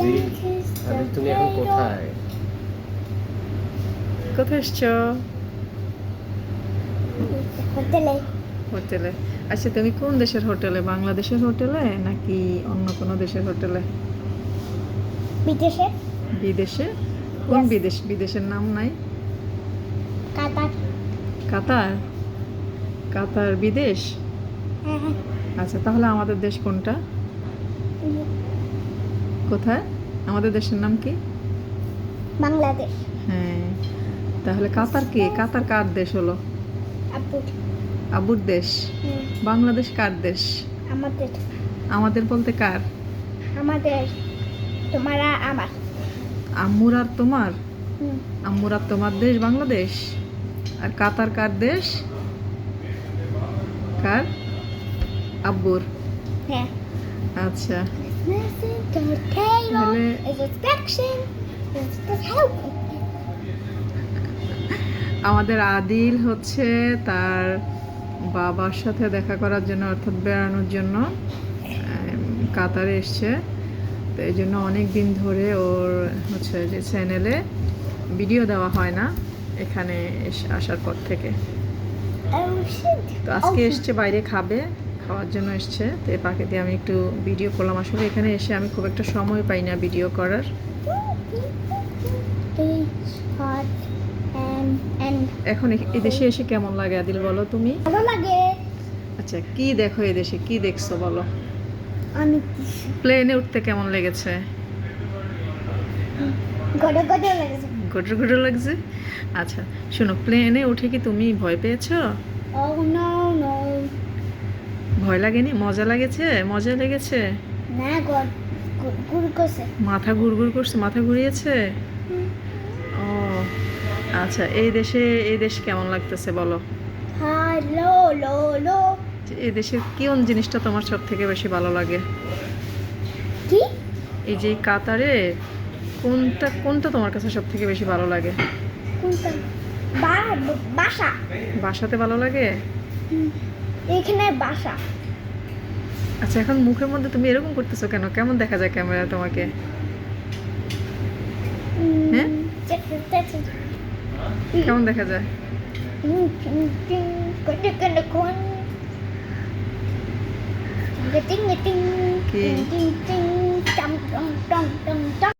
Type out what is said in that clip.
আদি আদি তুমি এখন কোথায়? কোথায় এসছো? হোটেলে। হোটেলে। আচ্ছা তুমি কোন দেশের হোটেলে? বাংলাদেশের হোটেলে নাকি অন্য কোনো দেশের হোটেলে? বিদেশে। বিদেশে? কোন বিদেশ বিদেশের নাম নাই? কাতার। কাতার? কাতার বিদেশ? হ্যাঁ হ্যাঁ। আচ্ছা তাহলে আমাদের দেশ কোনটা? কোথায়? আমাদের দেশের নাম কি? বাংলাদেশ। হ্যাঁ তাহলে কাতার কে? কাতার কার দেশ হলো? আবুর দেশ। বাংলাদেশ কার দেশ? আমাদের। আমাদের বলতে কার? আমাদের। তোমারা আমার। আম্মুর আর তোমার? আম্মুর আর তোমার দেশ বাংলাদেশ? আর কাতার কার দেশ? কার? আব্বুর। হ্যাঁ। আচ্ছা। Listen to. It's help. আমাদের আদিল হচ্ছে তার বাবার সাথে দেখা করার জন্য অর্থাৎ বেড়ানোর জন্য কাতারে এসছে। তো এই জন্য অনেক দিন ধরে ওর হচ্ছে যে চ্যানেলে ভিডিও দেওয়া হয় না এখানে এস- আসার পর থেকে। Oh তো আজকে এসছে বাইরে খাবে। খাওয়ার জন্য এসছে। তো এই পাকে দিয়ে আমি একটু ভিডিও করলাম। আসলে এখানে এসে আমি খুব একটা সময় পাই না ভিডিও করার। এখন এদেশে এসে কেমন লাগে আদিল বলো তুমি? ভালো লাগে। আচ্ছা কি দেখো এদেশে? কি দেখছ বলো? কিছু প্লেনে উঠতে কেমন লেগেছে? গড়ে গড়ে লাগছে। গুটর গুটর লাগছে? আচ্ছা শোনো প্লেনে উঠে কি তুমি ভয় পেয়েছ? Oh no no. ভয় লাগেনি? মজা লাগেছে? মজা লেগেছে? না করছে। মাথা ঘুরঘুর করছে মাথা ঘুরিয়েছে? ও আচ্ছা এই দেশে এই দেশ কেমন লাগতেছে বলো? লো এই দেশের কোন জিনিসটা তোমার সব থেকে বেশি ভালো লাগে? কি? এই যে কাতারে কোনটা কোনটা তোমার কাছে সব থেকে বেশি ভালো লাগে? কোনটা? বাসা। বাসাতে ভালো লাগে? এখানে বাসা। আচ্ছা এখন মুখের মধ্যে তুমি এরকম করতেছো কেন? কেমন দেখা যায় ক্যামেরা তোমাকে? হ্যাঁ? কেমন দেখা যায়? কি?